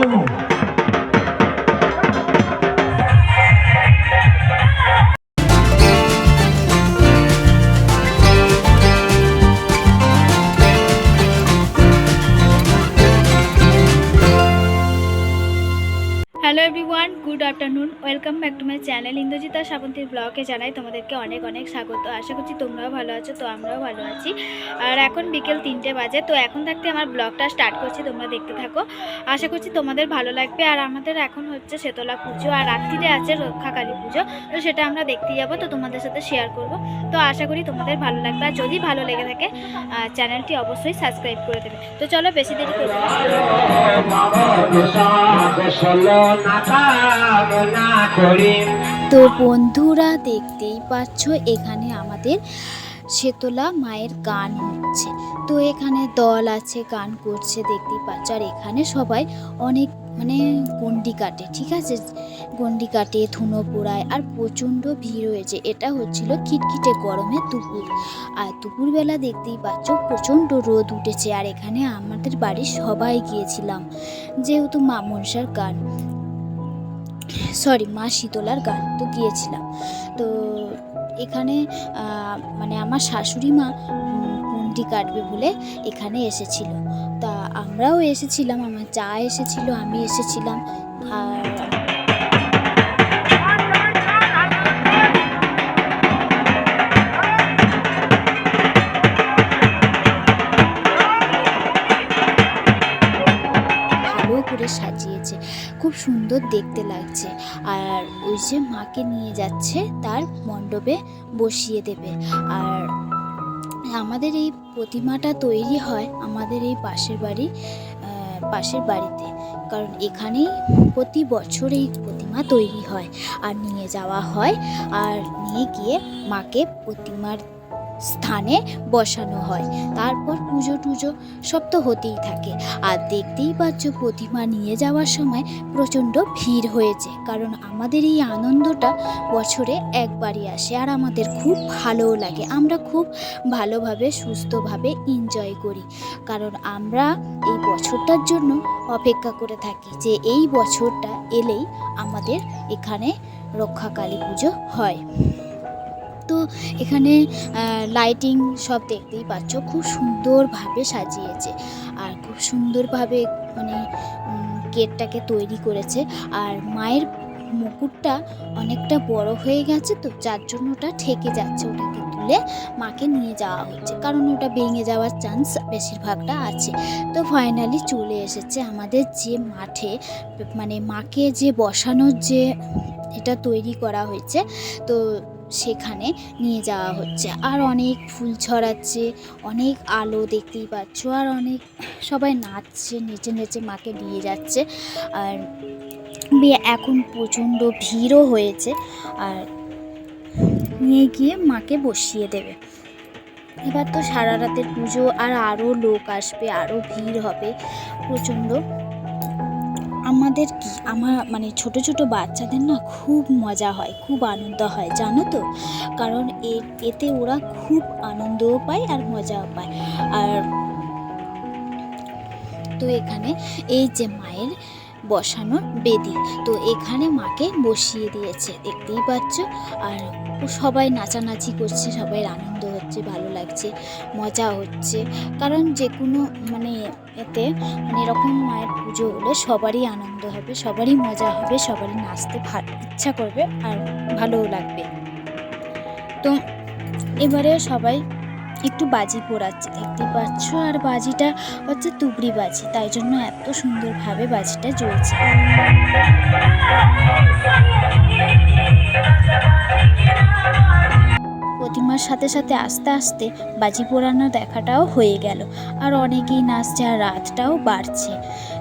Bravo. Hello everyone good afternoon welcome back to my channel Indrajita শ্রাবন্তীর ব্লগে জানাই তোমাদেরকে অনেক অনেক স্বাগত। আশা করছি তোমরাও ভালো আছো, তো আমরাও ভালো আছি। আর এখন বিকেল তিনটে বাজে, তো এখন থাকতে আমার ব্লগটা স্টার্ট করছি, তোমরা দেখতে থাকো। আশা করছি তোমাদের ভালো লাগবে। আর আমাদের এখন হচ্ছে শেতলা পুজো আর রাত্রিরে আছে রক্ষাকালী পুজো, তো সেটা আমরা দেখতে যাব, তো তোমাদের সাথে শেয়ার করব। তো আশা করি তোমাদের ভালো লাগবে। আর যদি ভালো লেগে থাকে চ্যানেলটি অবশ্যই সাবস্ক্রাইব করে দেবে। তো চলো বেশি দেরি করব তো বন্ধুরা দেখতেই পাচ্ছ, এখানে আমাদের শেতলা মায়ের গান হচ্ছে। তো এখানে দল আছে, গান করছে, দেখতেই পাচ্ছ। আর এখানে সবাই অনেক মানে গন্ডি কাটে, ঠিক আছে? গন্ডি কাটে, ধুনো পোড়ায় আর প্রচণ্ড ভিড় হয়েছে। এটা হচ্ছিল খিটখিটে গরমে দুপুর। আর দুপুরবেলা দেখতেই পাচ্ছ, প্রচণ্ড রোদ উঠেছে। আর এখানে আমাদের বাড়ির সবাই গিয়েছিলাম, যেহেতু মা মনসার গান। সরি, মা শীতলার গান তো গিয়েছিলাম। তো এখানে মানে আমার শাশুড়ি মা কুন্ডি কাটবে বলে এখানে এসেছিল। তা আমরাও এসেছিলাম, আমার চা এসেছিল আমি এসেছিলাম। আর ভালো করে সাজিয়েছে খুব সুন্দর দেখতে লাগছে। আর ওই যে মাকে নিয়ে যাচ্ছে, তার মণ্ডপে বসিয়ে দেবে। আর আমাদের এই প্রতিমাটা তৈরি হয় আমাদের এই পাশের বাড়ি পাশের বাড়িতে। কারণ এখানেই প্রতি বছর এই প্রতিমা তৈরি হয়। আর নিয়ে যাওয়া হয়। আর নিয়ে গিয়ে মাকে প্রতিমার স্থানে বসানো হয়। তারপর পুজো টুজো সব তো হতেই থাকে। আর দেখতেই পাচ্ছ প্রতিমা নিয়ে যাওয়ার সময় প্রচণ্ড ভিড় হয়েছে। কারণ আমাদের এই আনন্দটা বছরে একবারই আসে আর আমাদের খুব ভালোও লাগে। আমরা খুব ভালোভাবে, সুস্থভাবে এনজয় করি। কারণ আমরা এই বছরটার জন্য অপেক্ষা করে থাকি যে এই বছরটা এলেই আমাদের এখানে রক্ষাকালী পুজো হয়। তো এখানে লাইটিং সব দেখতেই পাচ্ছ। খুব সুন্দরভাবে সাজিয়েছে। আর খুব সুন্দরভাবে মানে গেটটাকে তৈরি করেছে। আর মায়ের মুকুটটা অনেকটা বড় হয়ে গেছে তো, যার জন্য ওটা ঠেকে যাচ্ছে ওটাকে তুলে মাকে নিয়ে যাওয়া হচ্ছে। কারণ ওটা ভেঙে যাওয়ার চান্স বেশিরভাগটা আছে। তো ফাইনালি চলে এসেছে আমাদের যে মাঠে মানে মাকে যে বসানোর যে, এটা তৈরি করা হয়েছে। তো সেখানে নিয়ে যাওয়া হচ্ছে। আর অনেক ফুল ছড়াচ্ছে অনেক আলো দেখতেই পাচ্ছ আর অনেক সবাই নাচছে নেচে নেচে মাকে নিয়ে যাচ্ছে। আর বিয়ে এখন প্রচণ্ড ভিড়ও হয়েছে আর নিয়ে গিয়ে মাকে বসিয়ে দেবে। এবার তো সারা রাতের পুজো আর আরও লোক আসবে আরও ভিড় হবে প্রচণ্ড আমাদের কি? আমার মানে ছোট ছোট বাচ্চাদের না খুব মজা হয়, খুব আনন্দ হয়, জানো তো? কারণ এ, এতে ওরা খুব আনন্দও পায় আর মজাও পায়। আর তো এখানে এই যে মায়ের বসানো বেদি। তো এখানে মাকে বসিয়ে দিয়েছে। দেখতেই পাচ্ছ? আর সবাই নাচানাচি করছে, সবাই আনন্দ হচ্ছে, ভালো লাগছে, মজা হচ্ছে। কারণ যে কোনো মানে এতে মানে এরকম মায়ের পুজো হলে সবারই আনন্দ হবে, সবারই মজা হবে, সবারই নাচতে ইচ্ছা করবে আর ভালোও লাগবে। তো এবারে সবাই একটু বাজি পোড়াচ্ছে দেখতে পাচ্ছ? আর বাজিটা হচ্ছে তুবড়ি বাজি, তাই জন্য এত সুন্দরভাবে বাজিটা জ্বলছে। প্রতিমার সাথে সাথে আস্তে আস্তে বাজি পোড়ানো দেখাটাও হয়ে গেল, আর অনেকেই নাচছে আর রাতটাও বাড়ছে।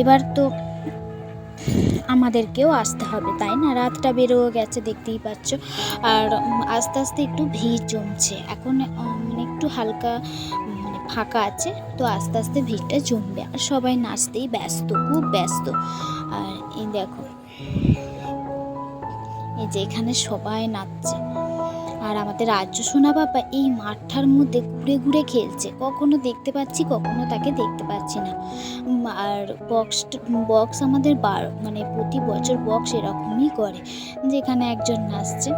এবার তো আমাদেরকেও আসতে হবে, তাই না? রাতটা বেরোও গেছে, দেখতেই পাচ্ছ। আর আস্তে আস্তে একটু ভিড় জমছে। এখন মানে একটু হালকা মানে ফাঁকা আছে, তো আস্তে আস্তে ভিড়টা জমবে। আর সবাই নাচতেই ব্যস্ত, খুব ব্যস্ত। আর এই দেখো, এই যে এখানে সবাই নাচছে। আর আমাদের রাজ্য সোনা বাবা এই মাঠটার মধ্যে ঘুরে ঘুরে খেলছে। কখনো দেখতে পাচ্ছি, কখনো তাকে দেখতে পাচ্ছি না। আর বক্স বক্স আমাদের বার মানে প্রতি বছর বক্স এরকমই করে, যেখানে একজন নাচছে।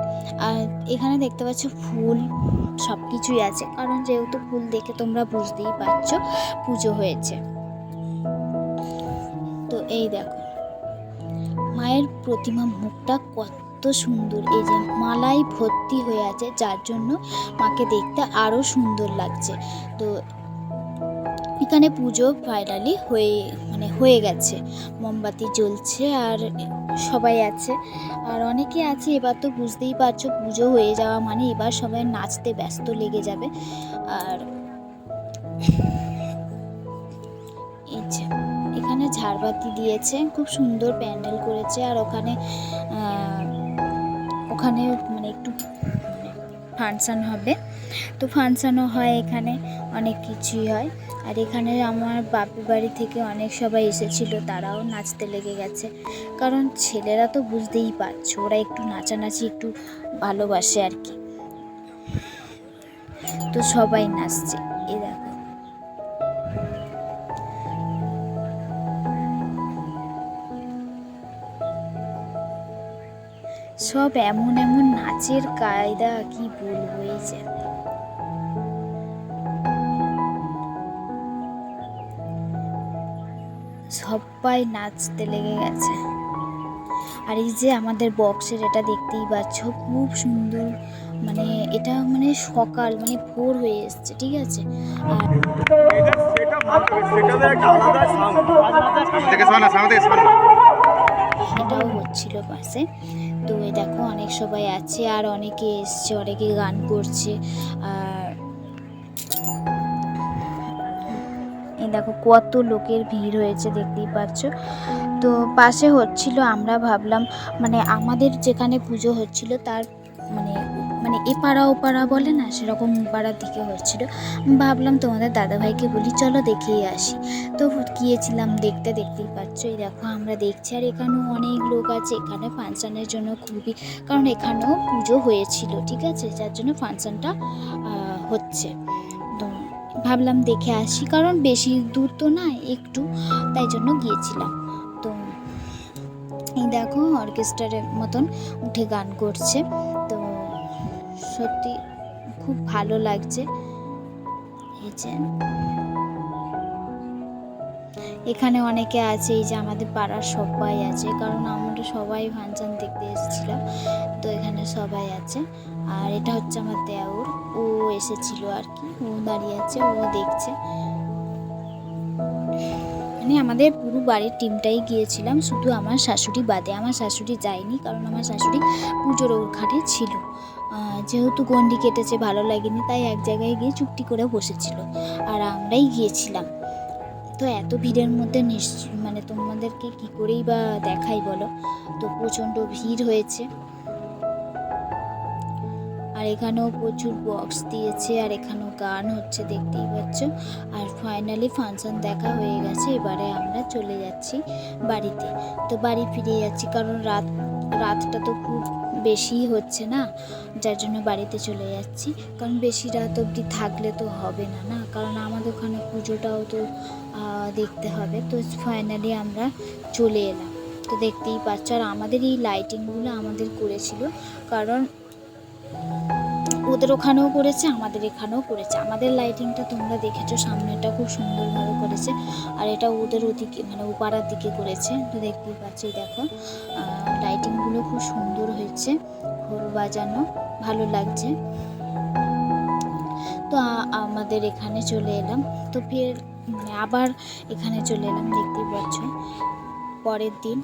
আর এখানে দেখতে পাচ্ছ ফুল সব কিছুই আছে। কারণ যেহেতু ফুল দেখে তোমরা বুঝতেই পারছ, পুজো হয়েছে। তো এই দেখো, মায়ের প্রতিমা মুখটা কত সুন্দর। এই যে মালাই ভর্তি হয়ে আছে, যার জন্য মাকে দেখতে আরও সুন্দর লাগছে। তো এখানে পুজো ফাইনালি হয়ে মানে হয়ে গেছে। মোমবাতি জ্বলছে আর সবাই আছে। আর অনেকে আছে, এবার তো বুঝতেই পারছ, পুজো হয়ে যাওয়া মানে এবার সবাই নাচতে ব্যস্ত লেগে যাবে। আর এখানে ঝাড়বাতি দিয়েছে, খুব সুন্দর প্যান্ডেল করেছে। আর ওখানে ওখানে মানে একটু ফাংশান হবে। তো ফাংশানও হয় এখানে, অনেক কিছুই হয়। আর এখানে আমার বাপের বাড়ি থেকে অনেক সবাই এসেছিল, তারাও নাচতে লেগে গেছে। কারণ ছেলেরা তো বুঝতেই পারছে, ওরা একটু নাচানাচি একটু ভালোবাসে আর কি। তো সবাই নাচছে। সব এমন এমন নাচের কায়দা কি বলব এই যে সবাই নাচতে লেগে গেছে। আর এই যে আমাদের বক্সের এটা দেখতেই পাচ্ছ খুব সুন্দর। মানে এটা মানে সকাল মানে ভোর হয়ে এসছে ঠিক আছে? সেটাও হচ্ছিল পাশে। তো দেখো অনেক সবাই আছে আর অনেকে এসছে, অনেকে গান করছে। আর এই দেখো কত লোকের ভিড় হয়েছে, দেখতেই পাচ্ছ। তো পাশে হচ্ছিল, আমরা ভাবলাম মানে আমাদের যেখানে পুজো হচ্ছিল তার মানে মানে এপাড়া ওপাড়া বলে না, সেরকম পাড়ার দিকে হচ্ছিল। ভাবলাম তোমাদের দাদাভাইকে বলি, চলো দেখেই আসি। তো গিয়েছিলাম, দেখতে দেখতেই পাচ্ছ, এই দেখো আমরা দেখছি। আর এখানেও অনেক লোক আছে, এখানে ফাংশানের জন্য খুবই, কারণ এখানেও পুজো হয়েছিল, ঠিক আছে? যার জন্য ফাংশানটা হচ্ছে। তো ভাবলাম দেখে আসি, কারণ বেশি দূর তো না, একটু, তাই জন্য গিয়েছিলাম। তো এই দেখো অর্কেস্ট্রারের মতন উঠে গান করছে। তো সত্যি খুব ভালো লাগছে। এই যে। এখানে অনেকে আছে, এই যে আমাদের পাড়ার সবাই আছে, কারণ আমরা সবাই ফাংশন দেখতে এসেছিলাম, তো এখানে সবাই আছে। আর এটা হচ্ছে আমার দেওর, ও এসেছিল আর কি, ও দাঁড়িয়ে আছে, ও দেখছে। মানে আমাদের পুরো বাড়ির টিমটাই গিয়েছিলাম, শুধু আমার শাশুড়ি বাদে। আমার শাশুড়ি যায়নি, কারণ আমার শাশুড়ি পুজোর ওখানে ছিল। যেহেতু গন্ডি কেটেছে, ভালো লাগেনি, তাই এক জায়গায় গিয়ে চুক্তি করে বসেছিল। আর আমরাই গিয়েছিলাম। তো এত ভিড়ের মধ্যে নিশ্চ- মানে তোমাদেরকে কি করেই বা দেখাই বলো? তো প্রচণ্ড ভিড় হয়েছে। আর এখানেও প্রচুর বক্স দিয়েছে আর এখানেও গান হচ্ছে, দেখতেই পাচ্ছ। আর ফাইনালি ফাংশন দেখা হয়ে গেছে, এবারে আমরা চলে যাচ্ছি বাড়িতে। তো বাড়ি ফিরে যাচ্ছি, কারণ রাত, রাতটা তো খুব বেশি হচ্ছে না, যার জন্য বাড়িতে চলে যাচ্ছি। কারণ বেশি রাত অবধি থাকলে তো হবে না না? কারণ আমাদের ওখানে পুজোটাও তো দেখতে হবে। তো ফাইনালি আমরা চলে এলাম। তো দেখতেই পাচ্ছ, আর আমাদের এই লাইটিংগুলো আমাদের করেছিল, কারণ ওদের ওখানেও করেছে আমাদের এখানেও করেছে আমাদের লাইটিংটা তোমরা দেখেছ সামনেটা খুব সুন্দরভাবে করেছে। আর এটা ওদের ওদিকে মানে ওপাড়ার দিকে করেছে। তো দেখতেই পাচ্ছি দেখো। লাইটিংগুলো খুব সুন্দর হয়েছে খোল বাজানো, ভালো লাগছে। তো আমাদের এখানে চলে এলাম। তো ফের মানে আবার এখানে চলে এলাম, দেখতেই পাচ্ছ। পরের দিন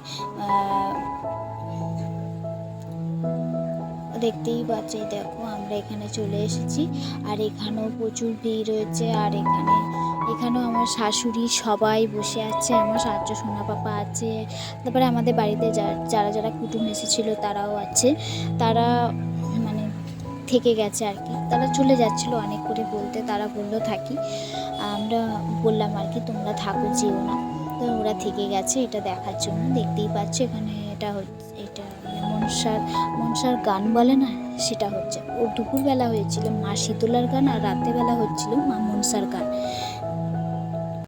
দেখতেই পাচ্ছি দেখো আমরা এখানে চলে এসেছি। আর এখানেও প্রচুর ভিড় রয়েছে। আর এখানে, এখানেও আমার শাশুড়ি সবাই বসে আছে। আমার সাহায্য সোনা পাপা আছে। তারপরে আমাদের বাড়িতে যারা যারা কুটুম এসেছিল, তারাও আছে। তারা মানে থেকে গেছে আর কি। তারা চলে যাচ্ছিল অনেক করে বলতে, তারা বলল, থাকি। আমরা বললাম আর কি, তোমরা থাকো, যেও না। তো ওরা থেকে গেছে এটা দেখার জন্য। দেখতেই পাচ্ছ এখানে এটা হচ্ছে, এটা মনসার মনসার গান বলে না? সেটা হচ্ছে ও দুপুরবেলা হয়েছিল মা শীতলার গান আর রাত্রেবেলা হচ্ছিল মা মনসার গান।